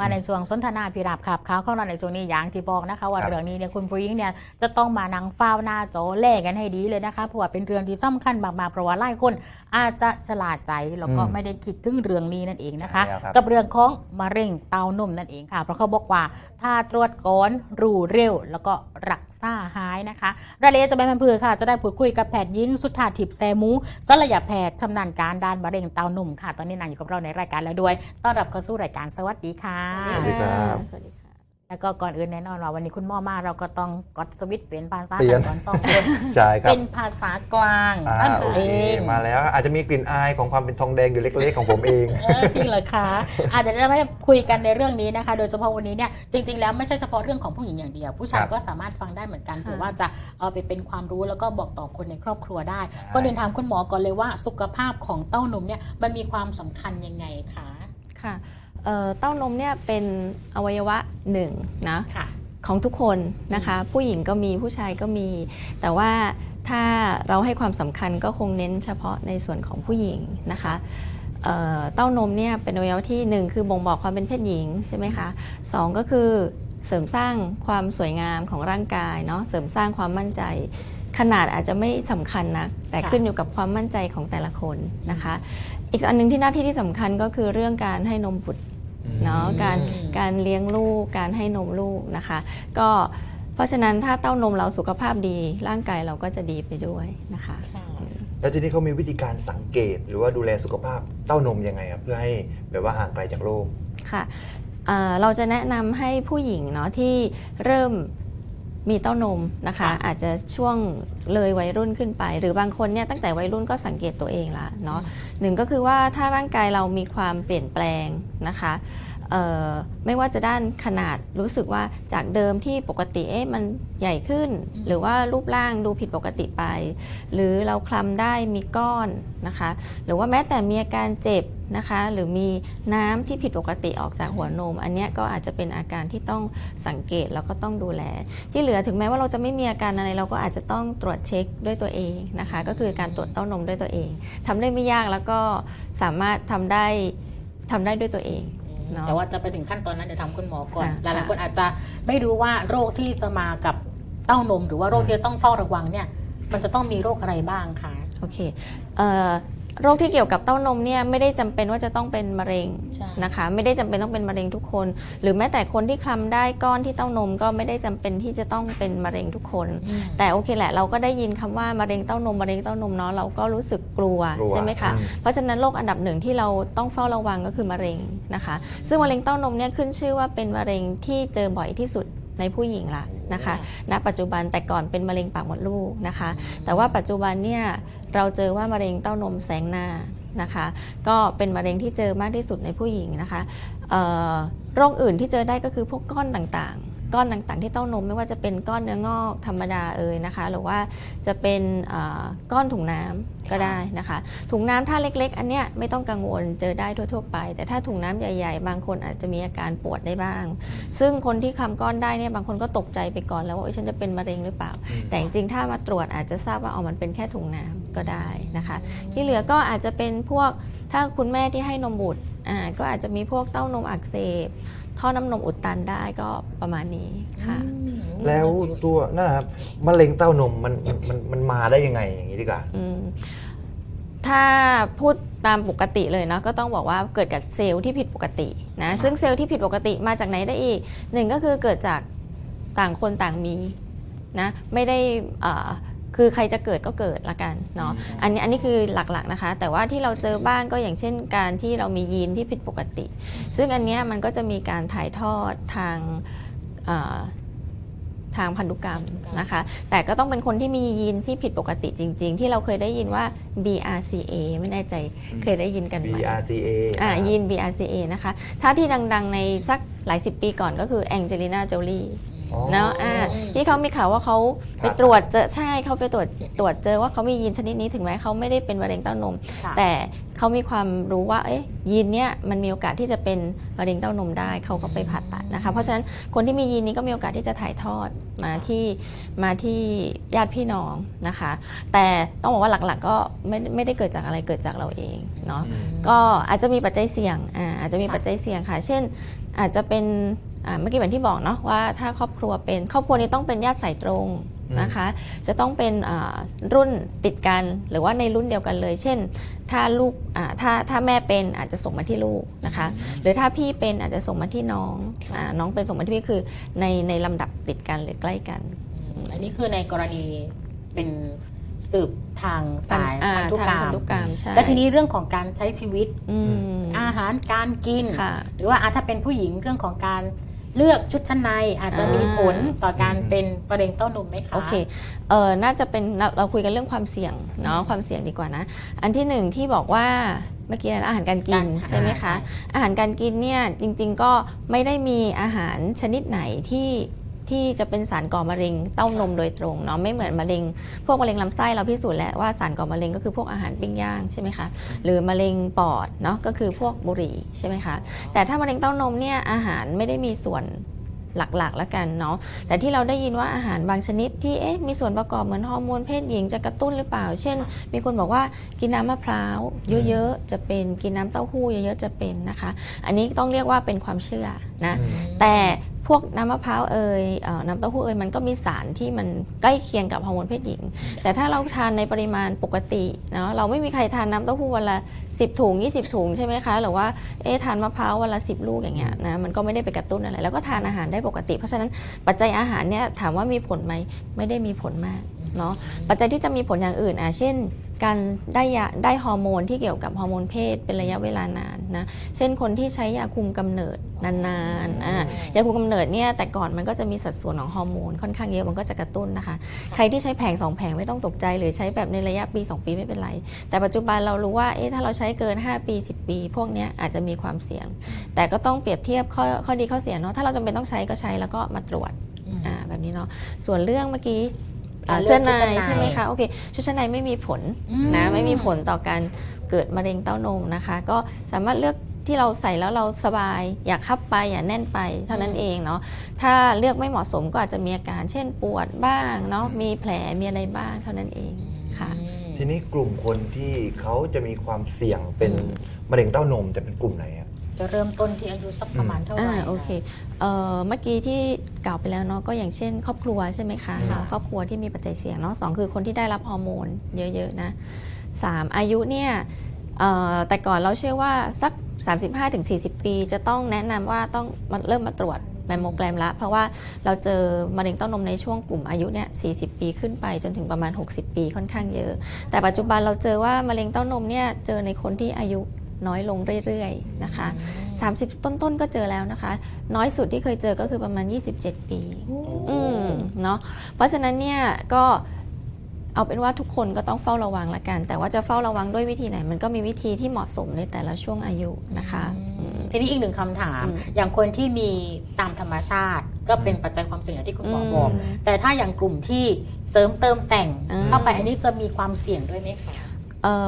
มาในช่วงสนทนาพิราบขับเขาเข้ามาในช่วงนี้อย่างที่บอกนะคะ ว่าครับเรื่องนี้เนี่ยคุณผู้หญิงเนี่ยจะต้องมานั่งเฝ้าหน้าจอแลกกันให้ดีเลยนะคะเพราะว่าเป็นเรื่องที่สำคัญมากๆเพราะว่าหลายคนอาจจะฉลาดใจแล้วก็อืมไม่ได้คิดถึงเรื่องนี้นั่นเองนะคะใช่แล้วครับกับเรื่องของมะเร็งเต้านมนั่นเองค่ะ เพราะเขาบอกว่าถ้าตรวจก่อนรู้เร็ว แล้วก็รักษาหายนะคะรายละเอียดจะเป็นพันพือค่ะ จะได้พูดคุยกับแพทย์หญิงสุธาทิพย์แซมูศัลยแพทย์ชำนาญการด้านมะเร็งเต้านมค่ะ ตอนนี้นางอยู่กับเราในรายการแล้วด้วย ต้อนรับเข้าสู่รายการสวัสดีค่ะสวัสดีครับ สวัสดีค่ะ แล้วก็ก่อนอื่นแน่นอนว่าวันนี้คุณหมอมาเราก็ต้องกดสวิตช์เปลี่ยนภาษาเปลี่ยนก่อนสองคนใช่ครับเป็นภาษากลางอ่านั่นโอเอเคงมาแล้วอาจจะมีกลิ่นอายของความเป็นทองแดงอยู่เล็ก ๆ ของผมเอง เออจริงเหรอคะอาจจะไม่ได้คุยกันในเรื่องนี้นะคะ โดยเฉพาะวันนี้เนี่ยจริง ๆ แล้วไม่ใช่เฉพาะเรื่องของผู้หญิงอย่างเดียว ผู้ชายครับก็สามารถฟังได้เหมือนกันค่ะ เผื่อว่าจะเอาไปเป็นความรู้แล้วก็บอกต่อคนในครอบครัวได้ใช่ ก็เรียนถามคุณหมอก่อนเลยว่าสุขภาพของเต้านมเนี่ยมันมีความสำคัญยังไงคะ ค่ะ เอ่อเต้านมเนี่ยเป็นอวัยวะหนึ่งนะค่ะ ของทุกคนนะคะ ผู้หญิงก็มีผู้ชายก็มี แต่ว่าถ้าเราให้ความสำคัญก็คงเน้นเฉพาะในส่วนของผู้หญิงนะคะเอ่อเต้านมเนี่ยเป็นอวัยวะที่หนึ่งคือบ่งบอกความเป็นเพศหญิงใช่ไหมคะสองก็คือเสริมสร้างความสวยงามของร่างกายเนาะเสริมสร้างความมั่นใจ ขนาดอาจจะไม่สำคัญนะแต่ค่ะ ขึ้นอยู่กับความมั่นใจของแต่ละคนนะคะ อีกอันหนึงที่หน้าที่ที่สำคัญก็คือเรื่องการให้นมบุตร เนาะการอืมการเลี้ยงลูกการให้นมลูกนะคะ ก็เพราะฉะนั้นถ้าเต้านมเราสุขภาพดี ร่างกายเราก็จะดีไปด้วยนะคะค่ะแล้วทีนี้เขามีวิธีการสังเกตหรือว่าดูแลสุขภาพเต้านมยังไงครับเพื่อให้แบบว่าห่างไกลจากโรคค่ะอ่าเราจะแนะนำให้ผู้หญิงเนาะที่เริ่ม มีเต้านมนะคะค่ะอาจจะช่วงเลยวัยรุ่นขึ้นไป หรือบางคนเนี่ยตั้งแต่วัยรุ่นก็สังเกตตัวเองละเนาะหนึ่งก็คือว่าถ้าร่างกายเรามีความเปลี่ยนแปลงนะคะเอ่อ ไม่ว่าจะด้านขนาดรู้สึกว่าจากเดิมที่ปกติเอ๊ะมันใหญ่ขึ้นอืมหรือว่ารูปร่างดูผิดปกติไป หรือเราคลำได้มีก้อนนะคะ หรือว่าแม้แต่มีอาการเจ็บนะคะ หรือมีน้ำที่ผิดปกติออกจากหัวนม อันเนี้ยก็อาจจะเป็นอาการที่ต้องสังเกตแล้วก็ต้องดูแล ที่เหลือถึงแม้ว่าเราจะไม่มีอาการอะไรเราก็อาจจะต้องตรวจเช็คด้วยตัวเองนะคะ ก็คือการตรวจเต้านมด้วยตัวเองทำได้ไม่ยากแล้วก็สามารถทำได้ทำได้ด้วยตัวเอง เนอะแต่ว่าจะไปถึงขั้นตอนนั้นเดี๋ยวทำคุณหมอก่อนค่ะหลายๆคนอาจจะไม่รู้ว่าโรคที่จะมากับเต้านม หรือว่าโรคที่จะต้องเฝ้าระวังเนี่ย มันจะต้องมีโรคอะไรบ้างคะ โอเคเอ่อ โรคที่เกี่ยวกับเต้านมเนี่ยไม่ได้จำเป็นว่าจะต้องเป็นมะเร็งใช่นะคะ ไม่ได้จำเป็นต้องเป็นมะเร็งทุกคน หรือแม้แต่คนที่คลำได้ก้อนที่เต้านมก็ไม่ได้จำเป็นที่จะต้องเป็นมะเร็งทุกคนอืมแต่โอเคแหละเราก็ได้ยินคำว่ามะเร็งเต้านมมะเร็งเต้านมเนาะเราก็รู้สึกกลัวกลัวใช่ไหมคะอืมเพราะฉะนั้นโรคอันดับหนึ่งที่เราต้องเฝ้าระวังก็คือมะเร็งนะคะ ซึ่งมะเร็งเต้านมเนี่ยขึ้นชื่อว่าเป็นมะเร็งที่เจอบ่อยที่สุดในผู้หญิงละนะคะ ณ ปัจจุบันแต่ก่อนเป็นมะเร็งปากมดลูกนะคะ แต่ว่าปัจจุบันเนี่ย เราเจอว่ามะเร็งเต้านมแสงหน้านะคะ ก็เป็นมะเร็งที่เจอมากที่สุดในผู้หญิงนะคะโรคอื่นที่เจอได้ก็คือพวกก้อนต่างๆ ก้อนต่างๆ ที่เต้านมไม่ว่าจะเป็นก้อนเนื้องอกธรรมดาเอ่ยนะคะ หรือว่าจะเป็นก้อนถุงน้ำก็ได้นะคะ ถุงน้ำถ้าเล็ก ๆ อันเนี้ยไม่ต้องกังวลเจอได้ทั่วๆไป แต่ถ้าถุงน้ำใหญ่ ๆ บางคนอาจจะมีอาการปวดได้บ้าง ซึ่งคนที่คลำก้อนได้เนี่ยบางคนก็ตกใจไปก่อนแล้วว่าฉันจะเป็นมะเร็งหรือเปล่า แต่จริงๆถ้ามาตรวจอาจจะทราบว่าอ๋อมันเป็นแค่ถุงน้ำ ก็ได้นะคะ ที่เหลือก็อาจจะเป็นพวกถ้าคุณแม่ที่ให้นมบุตรอ่าก็อาจจะมีพวกเต้านมอักเสบท่อน้ำนมอุดตันได้ก็ประมาณนี้ค่ะอืมแล้วตัวนั่นนะครับมะเร็งเต้านมมันมันมันมันมาได้ยังไงอย่างนี้ดีกว่าอืมถ้าพูดตามปกติเลยเนาะก็ต้องบอกว่าเกิดกับเซลล์ที่ผิดปกตินะซึ่งเซลล์ที่ผิดปกติมาจากไหนได้อีกหนึ่งก็คือเกิดจากต่างคนต่างมีนะไม่ได้เอ่อ คือใครจะเกิดก็เกิดละกันเนาะอันนี้อันนี้คือหลักๆนะคะ แต่ว่าที่เราเจอบ้างก็อย่างเช่น การที่เรามียีนที่ผิดปกติ ซึ่งอันเนี้ยมันก็จะมีการถ่ายทอดทางเอ่อทางพันธุกรรมนะคะ แต่ก็ต้องเป็นคนที่มียีนที่ผิดปกติจริง ๆ ที่เราเคยได้ยินว่า BRCA ไม่แน่ใจเคยได้ยินกันไหม BRCA อ่ายีน BRCA นะคะ ถ้าที่ดัง ๆ ในสักหลายสิบปีก่อนก็คือแองเจลิน่าโจลี อ๋อเนาะอ่าที่เขามีข่าวว่าเขาไปผ่าตัดตรวจเจอใช่เขาไปตรวจตรวจเจอว่าเขามียีนชนิดนี้ถึงแม้เขาไม่ได้เป็นมะเร็งเต้านม ค่ะ แต่เขามีความรู้ว่าเอ๊ะยีนเนี้ยมันมีโอกาสที่จะเป็นมะเร็งเต้านมได้เขาก็ไปผ่าตัดนะคะ เพราะฉะนั้นคนที่มียีนนี้ก็มีโอกาสที่จะถ่ายทอดมาที่มาที่ญาติพี่น้องนะคะ แต่ต้องบอกว่าหลักๆ ก็ไม่ไม่ได้เกิดจากอะไรเกิดจากเราเองเนาะอืมก็อาจจะมีปัจจัยเสี่ยงอ่าอาจจะมีปัจจัยเสี่ยงค่ะ เช่น อาจจะเป็นอ่า เมื่อกี้เหมือนที่บอกเนาะว่าถ้าครอบครัวเป็นครอบครัวนี้ต้องเป็นญาติสายตรงอืมนะคะ จะต้องเป็นอ่ารุ่นติดกันหรือว่าในรุ่นเดียวกันเลย เช่น ถ้าลูกอ่าถ้าถ้าแม่เป็นอาจจะส่งมาที่ลูกนะคะ หรือถ้าพี่เป็นอาจจะส่งมาที่น้องอาน้องเป็นส่งมาที่พี่คือในในลำดับติดกันหรือใกล้กัน อันนี้คือในกรณีเป็นสืบทางสายอ่พันธุกรรทางพัมนธุกรรมใช่และทีนี้เรื่องของการใช้ชีวิตอืมอาหารการกินค่ะหรือว่าอะถ้าเป็นผู้หญิงเรื่องของการ เลือกชุดชั้นในอาจจะมีผลต่อการอืมเป็นมะเร็งเต้านมไหมคะ โอเค เออน่าจะเป็นเราเราคุยกันเรื่องความเสี่ยงเนาะความเสี่ยงดีกว่านะ อันที่หนึ่งที่บอกว่าเมื่อกี้นะอาหารการกินการใช่ไหมคะ อาหารการกินเนี่ยจริง ๆ ก็ไม่ได้มีอาหารชนิดไหนที่ ที่จะเป็นสารก่อมะเร็งเต้านมโดยตรงเนาะไม่เหมือนมะเร็ง พวกมะเร็งลำไส้เราพิสูจน์แล้วว่าสารก่อมะเร็งก็คือพวกอาหารปิ้งย่างใช่ไหมคะหรือมะเร็งปอดเนาะก็คือพวกบุหรี่ใช่ไหมคะแต่ถ้ามะเร็งเต้านมเนี่ยอาหารไม่ได้มีส่วนหลักๆแล้วกันเนาะแต่ที่เราได้ยินว่าอาหารบางชนิดที่เอ๊ะมีส่วนประกอบเหมือนฮอร์โมนเพศหญิงจะกระตุ้นหรือเปล่า เช่น มีคนบอกว่ากินน้ำมะพร้าวเยอะๆจะเป็นกินน้ำเต้าหู้เยอะๆจะเป็นนะคะ อันนี้ต้องเรียกว่าเป็นความเชื่อนะอืมแต่ พวกน้ำมะพร้าวเอยน้ำเต้าหู้เอยมันก็มีสารที่มันใกล้เคียงกับฮอร์โมนเพศหญิง แต่ถ้าเราทานในปริมาณปกติเนาะเราไม่มีใครทานน้ำเต้าหู้วันละ 10 ถุง 20 ถุงใช่ไหมคะ หรือว่าเอ๊ะทานมะพร้าววันละ 10 ลูกอย่างเงี้ยนะมันก็ไม่ได้ไปกระตุ้นอะไร แล้วก็ทานอาหารได้ปกติ เพราะฉะนั้นปัจจัยอาหารเนี่ยถามว่ามีผลไหมไม่ได้มีผลมาก เนาะปัจจัยที่จะมีผลอย่างอื่นอะเช่น การได้ยาได้ฮอร์โมนที่เกี่ยวกับฮอร์โมนเพศเป็นระยะเวลานานนะเช่นคนที่ใช้ยาคุมกำเนิดนานๆอะยาคุมกำเนิดเนี่ยแต่ก่อนมันก็จะมีสัดส่วนของฮอร์โมนค่อนข้างเยอะมันก็จะกระตุ้นนะคะ ใครที่ใช้แผงสองแผงไม่ต้องตกใจ หรือใช้แบบในระยะปี 2 ปีไม่เป็นไร แต่ปัจจุบันเรารู้ว่าเอ๊ะถ้าเราใช้เกิน 5 ปี 10 ปี พวกเนี้ยอาจจะมีความเสี่ยง แต่ก็ต้องเปรียบเทียบข้อข้อดีข้อเสียเนาะถ้าเราจำเป็นต้องใช้ก็ใช้แล้วก็มาตรวจอืมอ่าแบบนี้เนาะส่วนเรื่องเมื่อกี้อ่า การเลืเสื้ออกในชุดชั้นใน ใช่ไหมคะโอเคชุดชั้นในไม่มีผลอืม นะไม่มีผลต่อการเกิดมะเร็งเต้านมนะคะ ก็สามารถเลือกที่เราใส่แล้วเราสบาย อยากคับไปอย่าแน่นไปเท่านั้นเองเนาะถ้าเลือกไม่เหมาะสมก็อาจจะมีอาการเช่นปวดบ้างเนาะมีแผลมีอะไรบ้างเท่านั้นเองค่ะ ทีนี้กลุ่มคนที่เขาจะมีความเสี่ยงเป็นอืมมะเร็งเต้านมจะเป็นกลุ่มไหนอะ จะเริ่มต้นที่อายุสักประมาณเท่าไหร่อ่าคะโอเคเอ่อเมื่อกี้ที่กล่าวไปแล้วเนาะก็อย่างเช่น ครอบครัวใช่ไหมคะค่ะเนาะครอบครัวที่มีปัจจัยเสี่ยงเนาะสองคือคนที่ได้รับฮอร์โมนเยอะๆนะสามอายุเนี่ยเอ่อแต่ก่อนเราเชื่อว่าสัก 35-40 ปี จะต้องแนะนำว่าต้องมาเริ่มมาตรวจแมมโมแกรมละเพราะว่าเราเจอมะเร็งเต้านมในช่วงกลุ่มอายุเนี่ย40 ปีขึ้นไปจนถึงประมาณ 60 ปีค่อนข้างเยอะ แต่ปัจจุบันเราเจอว่ามะเร็งเต้านมเนี่ยเจอในคนที่อายุ น้อยลงเรื่อยๆนะคะ 30 ต้นๆก็เจอแล้วนะคะ น้อยสุดที่เคยเจอก็คือประมาณ 27 ปีอืมเนาะเพราะฉะนั้นเนี่ยก็เอาเป็นว่าทุกคนก็ต้องเฝ้าระวังละกัน แต่ว่าจะเฝ้าระวังด้วยวิธีไหน มันก็มีวิธีที่เหมาะสมในแต่ละช่วงอายุนะคะอืมทีนี้อีกหนึ่งคำถามอืมอย่างคนที่มีตามธรรมชาติ ก็เป็นปัจจัยความเสี่ยงอย่างที่คุณหมอบอกอืมแต่ถ้าอย่างกลุ่มที่เสริมเติมแต่งอืมเข้าไปอันนี้จะมีความเสี่ยงด้วยไหมคะเออ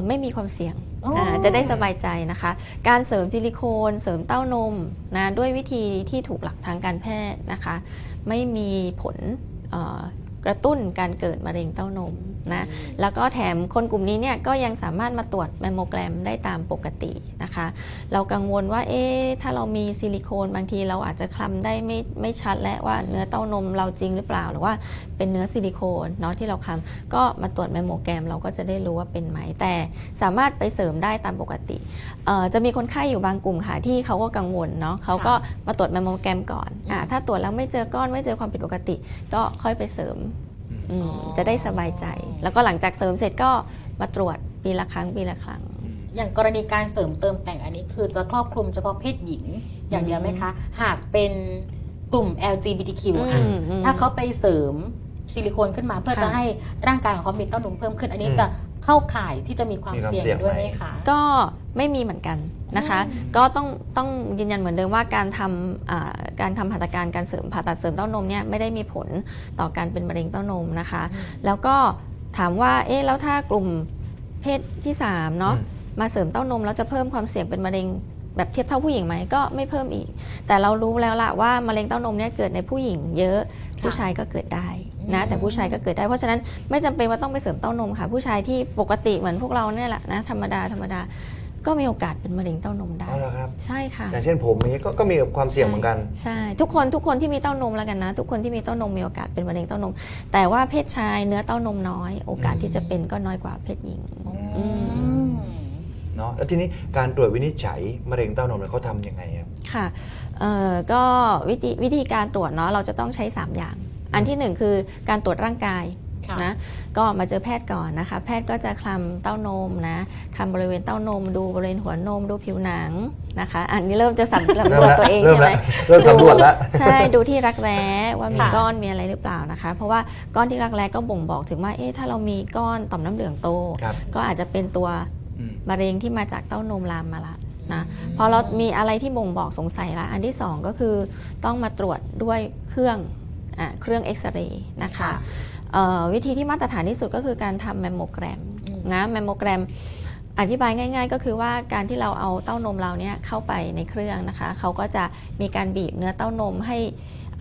ไม่มีความเสี่ยงอ๋ออ่าจะได้สบายใจนะคะ การเสริมซิลิโคนเสริมเต้านมนะด้วยวิธีที่ถูกหลักทางการแพทย์นะคะ ไม่มีผลเอ่อกระตุ้นการเกิดมะเร็งเต้านมนะแล้วก็แถมคนกลุ่มนี้เนี่ยก็ยังสามารถมาตรวจแมมโมแกรมได้ตามปกตินะคะ เรากังวลว่าเอ๊ะถ้าเรามีซิลิโคนบางทีเราอาจจะคลำได้ไม่ไม่ชัดและว่าเนื้อเต้านมเราจริงหรือเปล่าหรือว่าเป็นเนื้อซิลิโคนเนาะที่เราคลำก็มาตรวจแมมโมแกรมเราก็จะได้รู้ว่าเป็นไหมแต่สามารถไปเสริมได้ตามปกติเอ่อจะมีคนไข้อยู่บางกลุ่มค่ะที่เขาก็กังวลเนาะเขาก็มาตรวจแมมโมแกรมก่อนอ่าถ้าตรวจแล้วไม่เจอก้อนไม่เจอความผิดปกติ ก็ค่อยไปเสริม อืมอ๋อ จะได้สบายใจ แล้วก็หลังจากเสริมเสร็จก็มาตรวจปีละครั้งปีละครั้ง อย่างกรณีการเสริมเติมแต่งอันนี้ คือจะครอบคลุมเฉพาะเพศหญิง อย่างเดียวไหมคะ หากเป็นกลุ่ม LGBTQ อือะมอืมถ้าเขาไปเสริมซิลิโคนขึ้นมาเพื่อค่ะ จะให้ร่างกายของเขามีเต้านมเพิ่มขึ้น อันนี้อืมจะเข้าข่ายที่จะมีความมีความเสี่ยงเสี่ยงด้วยไหมไหม คะ ก็ไม่มีเหมือนกัน นะคะ ก็ต้องต้องยืนยันเหมือนเดิมว่าการทำอ่าการทำหัตถการการเสริมผ่าตัดเสริมเต้านมเนี่ยไม่ได้มีผลต่อการเป็นมะเร็งเต้านมนะคะ แล้วก็ถามว่าเอ๊ะแล้วถ้ากลุ่มเพศที่3เนาะอืมมาเสริมเต้านมแล้วจะเพิ่มความเสี่ยงเป็นมะเร็งแบบเทียบเท่าผู้หญิงไหมก็ไม่เพิ่มอีก แต่เรารู้แล้วล่ะว่ามะเร็งเต้านมเนี่ยเกิดในผู้หญิงเยอะค่ะผู้ชายก็เกิดได้นะอืมแต่ผู้ชายก็เกิดได้เพราะฉะนั้นไม่จำเป็นว่าต้องไปเสริมเต้านมค่ะ ผู้ชายที่ปกติเหมือนพวกเราเนี่ยแหละนะธรรมดาธรรมดา ก็มีโอกาสเป็นมะเร็งเต้านมได้ เอาละครับ ใช่ค่ะ อย่างเช่นผมอย่างนี้ก็ก็มีความเสี่ยงเหมือนกัน ใช่ทุกคนทุกคนที่มีเต้านมแล้วกันนะ ทุกคนที่มีเต้านมมีโอกาสเป็นมะเร็งเต้านม แต่ว่าเพศชายเนื้อเต้านมน้อย โอกาสที่จะเป็นก็น้อยกว่าเพศหญิงอืม เนาะแล้วทีนี้การตรวจวินิจฉัยมะเร็งเต้านมเนี่ยเขาทำยังไงครับ ค่ะเอ่อก็วิธีวิธีการตรวจเนาะเราจะต้องใช้ 3 อย่าง อันที่หนึ่งคือการตรวจร่างกายค่ะ นะก็มาเจอแพทย์ก่อนนะคะ แพทย์ก็จะคลำเต้านมนะคลำบริเวณเต้านม ดูบริเวณหัวนม ดูผิวหนังนะคะ อันนี้เริ่มจะสั่นสำรวจตัวเองเริ่มใช่ไหมแล้วเริ่มสำรวจแล้วใช่ดูที่รักแร้ว่ามีค่ะก้อนมีอะไรหรือเปล่านะคะ เพราะว่าก้อนที่รักแร้ก็บ่งบอกถึงว่าเอ๊ะถ้าเรามีก้อนต่อมน้ำเหลืองโตครับก็อาจจะเป็นตัวอืมมะเร็งที่มาจากเต้านมลามมาละนะพอเรามีอะไรที่บ่งบอกสงสัยละอันที่สองก็คือต้องมาตรวจด้วยเครื่องอ่าเครื่องเอ็กซเรย์นะคะค่ะเอ่อ วิธีที่มาตรฐานที่สุดก็คือการทำแมมโมแกรมอืมนะแมมโมแกรมอธิบายง่าย ๆ ก็คือว่าการที่เราเอาเต้านมเราเนี่ยเข้าไปในเครื่องนะคะเขาก็จะมีการบีบเนื้อเต้านมให้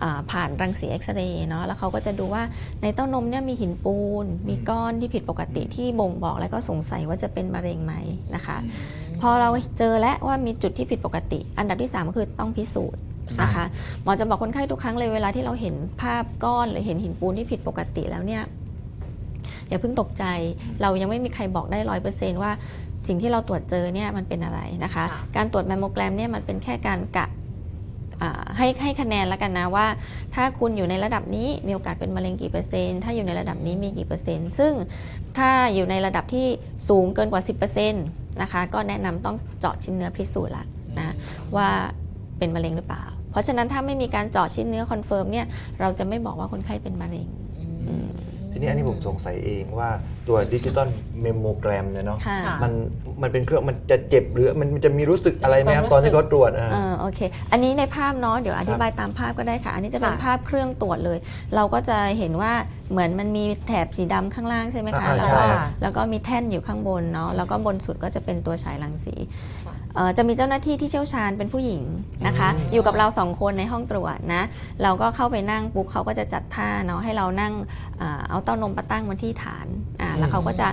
อ่าผ่านรังสีเอ็กซเรย์เนาะแล้วเขาก็จะดูว่าในเต้านมเนี่ยมีหินปูน มีก้อนที่ผิดปกติที่บ่งบอกและก็สงสัยว่าจะเป็นมะเร็งไหมนะคะ พอเราเจอแล้วว่ามีจุดที่ผิดปกติ อันดับที่ 3 ก็คือต้องพิสูจน์ นะคะหมอจะบอกคนไข้ทุกครั้งเลยเวลาที่เราเห็นภาพก้อนหรือเห็นหินปูนที่ผิดปกติแล้วเนี่ยอย่าเพิ่งตกใจ เรายังไม่มีใครบอกได้ร้อยเปอร์เซนต์ว่าสิ่งที่เราตรวจเจอเนี่ยมันเป็นอะไรนะคะค่ะการตรวจแมมโมแกรมเนี่ยมันเป็นแค่การกะอ่าให้ให้คะแนนแล้วกันนะว่า ถ้าคุณอยู่ในระดับนี้มีโอกาสเป็นมะเร็งกี่เปอร์เซ็นต์ถ้าอยู่ในระดับนี้มีกี่เปอร์เซ็นต์ซึ่งถ้าอยู่ในระดับที่สูงเกินกว่า 10%นะคะก็แนะนำต้องเจาะชิ้นเนื้อพิสูจน์ละนะว่า เป็นมะเร็งหรือเปล่า เพราะฉะนั้นถ้าไม่มีการเจาะชิ้นเนื้อคอนเฟิร์มเนี่ยเราจะไม่บอกว่าคนไข้เป็นมะเร็งอืมทีนี้อันนี้ผมสงสัยเองว่าตัวดิจิตอลเมมโมแกรมเนี่ยเนาะค่ะค่ะ มันมันเป็นเครื่องมันจะเจ็บหรือมันมันจะมีรู้สึกอะไรไหมครับความรู้สึกตอนที่เขาตรวจอะ เออโอเค อันนี้ในภาพเนาะเดี๋ยวอธิบายตามภาพก็ได้ค่ะ อันนี้จะเป็นค่ะภาพเครื่องตรวจเลย เราก็จะเห็นว่าเหมือนมันมีแถบสีดำข้างล่างใช่ไหมคะอ่าแล้วใช่ ก็ครับแล้วก็มีแท่นอยู่ข้างบนเนาะแล้วก็บนสุดก็จะเป็นตัวฉายรังสีค่ะเอ่อ จะมีเจ้าหน้าที่ที่เชี่ยวชาญเป็นผู้หญิงนะคะอืมอยู่กับเราสองคนในห้องตรวจนะ เราก็เข้าไปนั่งปุ๊บเขาก็จะจัดท่าเนาะให้เรานั่งอ่าเอาเต้านมมาตั้งบนที่ฐานอ่าแล้วเขาก็จะ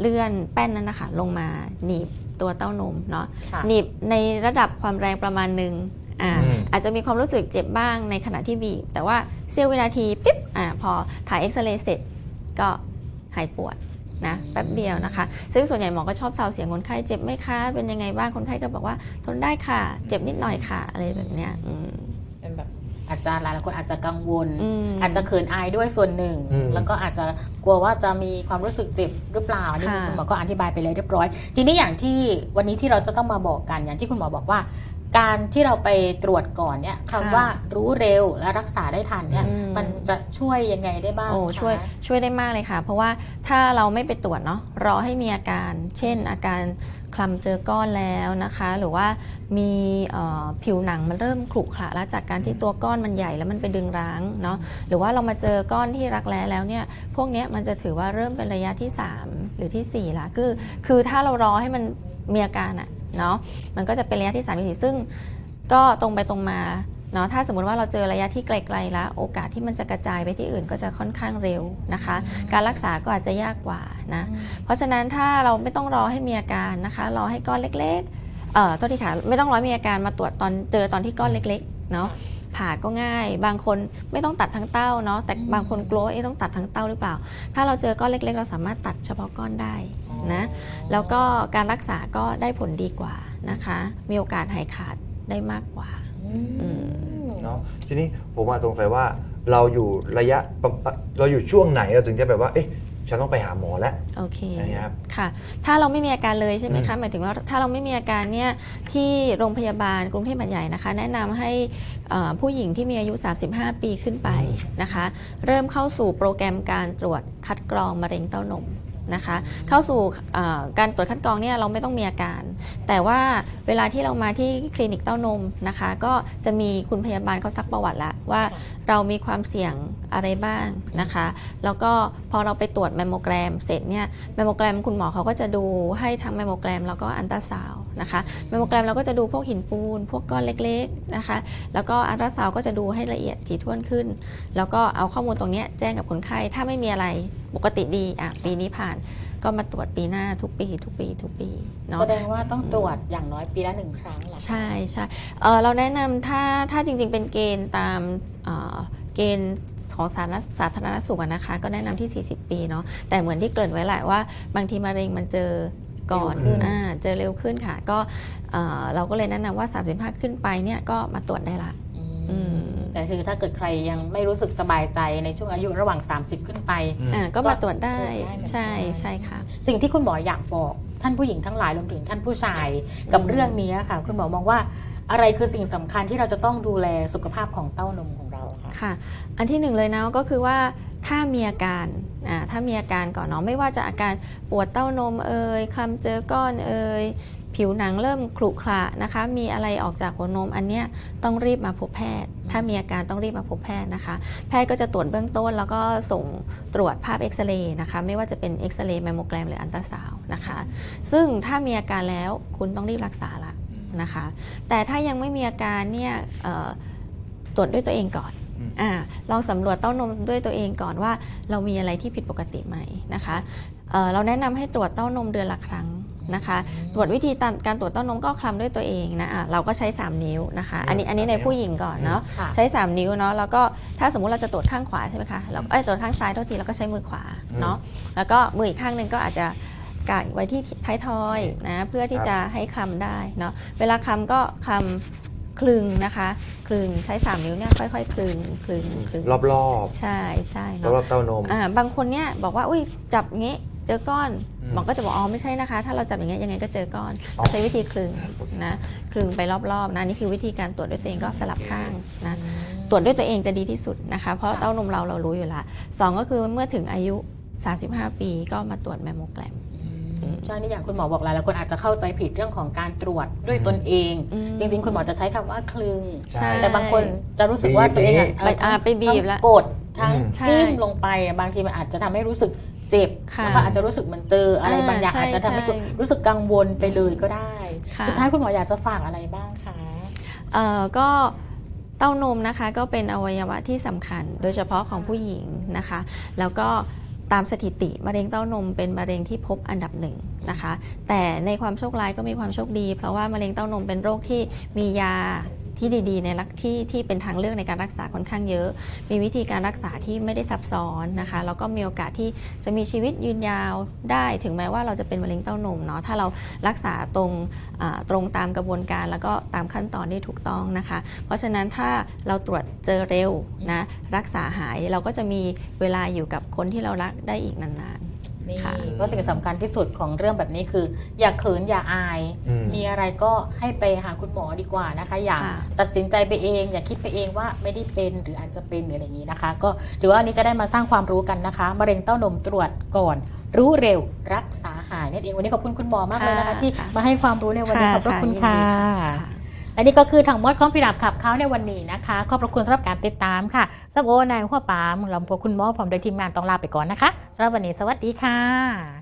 เลื่อนแป้นนั้นนะคะลงมาหนีบตัวเต้านมเนาะค่ะหนีบในระดับความแรงประมาณหนึ่งอ่าอืมอาจจะมีความรู้สึกเจ็บบ้างในขณะที่บีบแต่ว่าเสี้ยววินาทีปิ๊บอ่าพอถ่ายเอ็กซเรย์เสร็จก็หายปวด นะแป๊บเดียวนะคะ ซึ่งส่วนใหญ่หมอก็ชอบซาวเสียงคนไข้เจ็บไหมคะ เป็นยังไงบ้างคนไข้ก็บอกว่าทนได้ค่ะ เจ็บนิดหน่อยค่ะ อะไรแบบเนี้ยอืมเป็นแบบอาจจะหลายๆคนอาจจะกังวลอืมอาจจะเขินอายด้วยส่วนหนึ่งอืมแล้วก็อาจจะกลัวว่าจะมีความรู้สึกเจ็บหรือเปล่าอันนี่ค่ะคุณหมอก็อธิบายไปเลยเรียบร้อย ทีนี้อย่างที่วันนี้ที่เราจะต้องมาบอกกันอย่างที่คุณหมอบอกว่า การที่เราไปตรวจก่อนเนี่ยคำว่ารู้เร็วและรักษาได้ทันเนี่ยอืมมันจะช่วยยังไงได้บ้างโอ้คะช่วยช่วยได้มากเลยค่ะ เพราะว่าถ้าเราไม่ไปตรวจเนาะรอให้มีอาการ เช่น อาการคลำเจอก้อนแล้วนะคะ หรือว่ามีเอ่อผิวหนังมันเริ่มขรุขระแล้วจากการที่ตัวก้อนมันใหญ่แล้วมันไปดึงร้างเนาะหรือว่าเรามาเจอก้อนที่รักแร้แล้วเนี่ยพวกเนี้ยมันจะถือว่าเริ่มเป็นระยะที่ 3 หรือทีสี่4ละคือคือถ้าเรารอให้มันมีอาการอะ เนาะมันก็จะเป็นระยะที่3ที่4ซึ่งก็ตรงไปตรงมาเนาะถ้าสมมติว่าเราเจอระยะที่ไกลๆแล้วโอกาสที่มันจะกระจายไปที่อื่นก็จะค่อนข้างเร็วนะคะ การรักษาก็อาจจะยากกว่านะเพราะฉะนั้นถ้าเราไม่ต้องรอให้มีอาการนะคะ รอให้ก้อนเล็กๆเอ่อตัวที่ขาไม่ต้องรอให้มีอาการมาตรวจตอนเจอตอนที่ก้อนเล็กๆเนาะผ่าก็ง่าย บางคนไม่ต้องตัดทั้งเต้าเนาะแต่บางคนกลัวว่าเอ๊ะต้องตัดทั้งเต้าหรือเปล่า ถ้าเราเจอก้อนเล็ก ๆ เราสามารถตัดเฉพาะก้อนได้ นะแล้วก็การรักษาก็ได้ผลดีกว่านะคะ มีโอกาสหายขาดได้มากกว่าอืมเนาะทีนี้ผมอะสงสัยว่าเราอยู่ระยะประมาณเราอยู่ช่วงไหนเราถึงจะแบบว่าเอ๊ะฉันต้องไปหาหมอแล้วโอเคอันนี้ครับค่ะ ถ้าเราไม่มีอาการเลยใช่ไหมอืคะมหมายถึงว่าถ้าเราไม่มีอาการเนี่ยที่โรงพยาบาลกรุงเทพมหาดใหญ่นะคะ แนะนำให้เอ่อผู้หญิงที่มีอายุ 35 ปีขึ้นไปนะคะ เริ่มเข้าสู่โปรแกรมการตรวจคัดกรองมะเร็งเต้านม นะคะ เข้าสู่เอ่อการตรวจคัดกรองเนี่ยเราไม่ต้องมีอาการ แต่ว่าเวลาที่เรามาที่คลินิกเต้านมนะคะ ก็จะมีคุณพยาบาลเขาซักประวัติละว่าค่ะเรามีความเสี่ยงอะไรบ้างนะคะ แล้วก็พอเราไปตรวจแมมโมแกรมเสร็จเนี่ยแมมโมแกรมคุณหมอเขาก็จะดูให้ทั้งแมมโมแกรมแล้วก็อันตราซาว น์นะคะแมมโมแกรมเราก็จะดูพวกหินปูน พวกก้อนเล็กๆนะคะ แล้วก็อันตราซาวน์ก็จะดูให้ละเอียดถี่ถ้วนขึ้น แล้วก็เอาข้อมูลตรงเนี้ยแจ้งกับคนไข้ถ้าไม่มีอะไรปกติดีอะปีนี้ผ่านก็มาตรวจปีหน้าทุกปี ทุกปี ทุกปีเนาะแสดงว่าต้องตรวจอย่างน้อยปีละหนึ่งครั้งเหรอคะใช่ใช่เอ่อเราแนะนำถ้าถ้าจริง ๆ เป็นเกณฑ์ตามเอ่อเกณฑ์ของสาธารณสาธารณสุขอะนะคะ ก็แนะนำที่ 40 ปีเนาะแต่เหมือนที่เกริ่นไว้แหละว่า บางทีมะเร็งมันเจอ ก่อนเร็วขึ้นอ่าเจอเร็วขึ้นค่ะ ก็เอ่อเราก็เลยแนะนำว่า 35 ขึ้นไปเนี่ยก็มาตรวจได้ละอืมอืมแต่คือถ้าเกิดใครยังไม่รู้สึกสบายใจในช่วงอายุระหว่าง 30 ขึ้นไปอืมอ่าก็มาตรวจได้ตรวจได้เหมือนกันใช่ใช่ค่ะ สิ่งที่คุณหมออยากบอก ท่านผู้หญิงทั้งหลายรวมถึงท่านผู้ชายกับอืมเรื่องนี้ค่ะ คุณหมอมองว่าอะไรคือสิ่งสำคัญที่เราจะต้องดูแลสุขภาพของเต้านมของเรา ค่ะค่ะ อันที่หนึ่งเลยนะก็คือว่าถ้ามีอาการอ่าถ้ามีอาการก่อนเนาะไม่ว่าจะอาการปวดเต้านมเอ่ยคลำเจอก้อนเอ่ยผิวหนังเริ่มขรุขระนะคะ มีอะไรออกจากหัวนมอันเนี้ยต้องรีบมาพบแพทย์ ถ้ามีอาการต้องรีบมาพบแพทย์นะคะ แพทย์ก็จะตรวจเบื้องต้น แล้วก็ส่งตรวจภาพเอ็กซเรย์นะคะ ไม่ว่าจะเป็นเอ็กซเรย์แมมโมแกรมหรืออันตราซาวน์นะคะ ซึ่งถ้ามีอาการแล้วคุณต้องรีบรักษาละนะคะ แต่ถ้ายังไม่มีอาการเนี่ยเอ่อตรวจด้วยตัวเองก่อน อืมอาลองสำรวจเต้านมด้วยตัวเองก่อนว่า เรามีอะไรที่ผิดปกติไหมนะคะเอ่อเราแนะนำให้ตรวจเต้านมเดือนละครั้งนะคะ ตรวจวิธีตามการตรวจเต้านมก็คลำด้วยตัวเองนะอะเราก็ใช้ 3 นิ้วนะคะ อันนี้อันนี้ในผู้หญิงก่อนเนาะค่ะใช้ 3 นิ้วเนาะแล้วก็ถ้าสมมุติเราจะตรวจข้างขวาใช่ไหมคะเราเอ้ยตรวจข้างซ้ายเท่าทีเราก็ใช้มือขวาเนาะแล้วก็มืออีกข้างหนึ่งก็อาจจะกางไว้ที่ท้ายทอยนะเพื่อที่จะให้คลำได้เนาะเวลาคลำก็คลำ คลึงนะคะ คลึงใช้ 3 นิ้วเนี่ยค่อยๆ คลึงคลึงคลึงรอบใช่ใช่ๆเนาะรอบๆเต้านม อ่าบางคนเนี่ยบอกว่าอุ้ยจับงี้เจอก้อนอืมหมอก็จะบอกอ๋อไม่ใช่นะคะ ถ้าเราจับอย่างเงี้ยยังไงก็เจอก้อนอ๋อเราใช้วิธีคลึงนะคลึงไปรอบๆนะนี่คือวิธีการตรวจด้วยตัวเองก็สลับข้างนะ ตรวจด้วยตัวเองจะดีที่สุดนะคะ เพราะค่ะเต้านมเราเรารู้อยู่ละสองก็คือเมื่อถึงอายุ 35 ปีก็มาตรวจแมมโมแกรมอืม ใช่นี่อย่างคุณหมอบอกหลายๆคนอาจจะเข้าใจผิดเรื่องของการตรวจด้วยตนเองอืมจริง ๆ คุณหมอจะใช้คำว่าคลึงใช่แต่บางคนจะรู้สึกว่าตัวเองอะไปอ่าไปบีบแล้วทั้งกดทั้งอืมใช่จิ้มลงไปอะบางทีมันอาจจะทำให้รู้สึกเจ็บค่ะแล้วก็อาจจะรู้สึกเหมันเจออะไรอ่าบางอย่างใช่อาจจะทำให้คุณใช่รู้สึกกังวลไปเลยก็ได้ค่ะสุดท้ายคุณหมออยากจะฝากอะไรบ้างคะเอ่อก็เต้านมนะคะก็เป็นอวัยวะที่สำคัญ โดยเฉพาะของผู้หญิงนะคะ แล้วก็ ตามสถิติมะเร็งเต้านมเป็นมะเร็งที่พบอันดับหนึ่งนะคะ แต่ในความโชคร้ายก็มีความโชคดี เพราะว่ามะเร็งเต้านมเป็นโรคที่มียา ที่ดีๆ ในรักที่ที่เป็นทางเลือกในการรักษาค่อนข้างเยอะ มีวิธีการรักษาที่ไม่ได้ซับซ้อนนะคะแล้วก็มีโอกาสที่จะมีชีวิตยืนยาวได้ถึงแม้ว่าเราจะเป็นมะเร็งเต้านมเนาะถ้าเรารักษาตรงตรงตามกระบวนการ แล้วก็ตามขั้นตอนที่ถูกต้องนะคะ เพราะฉะนั้นถ้าเราตรวจเจอเร็วนะรักษาหายเราก็จะมีเวลาอยู่กับคนที่เรารักได้อีกนาน นี่ค่ะ เพราะสิ่งสำคัญที่สุดของเรื่องแบบนี้คือ อย่าเขินอย่าอาย อืม มีอะไรก็ให้ไปหาคุณหมอดีกว่านะคะ อย่าค่ะ ตัดสินใจไปเอง อย่าคิดไปเองว่าไม่ได้เป็นหรืออาจจะเป็นหรืออะไรอย่างนี้นะคะ ก็ถือว่าอันนี้จะได้มาสร้างความรู้กันนะคะมะเร็งเต้านมตรวจก่อน รู้เร็วรักษาหายนั่นเองวันนี้ขอบคุณคุณหมอมากเลยนะคะ ค่ะที่มาให้ความรู้ในวันนี้ขอบพระคุณยินค่ะดีค่ะ และนี่ก็คือทั้งหมดของพิรับขับเขาในวันนี้นะคะ ขอบพระคุณสำหรับการติดตามค่ะสับโอนายหัวปามลำพวคุณหมอพร้อมโดยทีมงานต้องลาไปก่อนนะคะสำหรับวันนี้สวัสดีค่ะ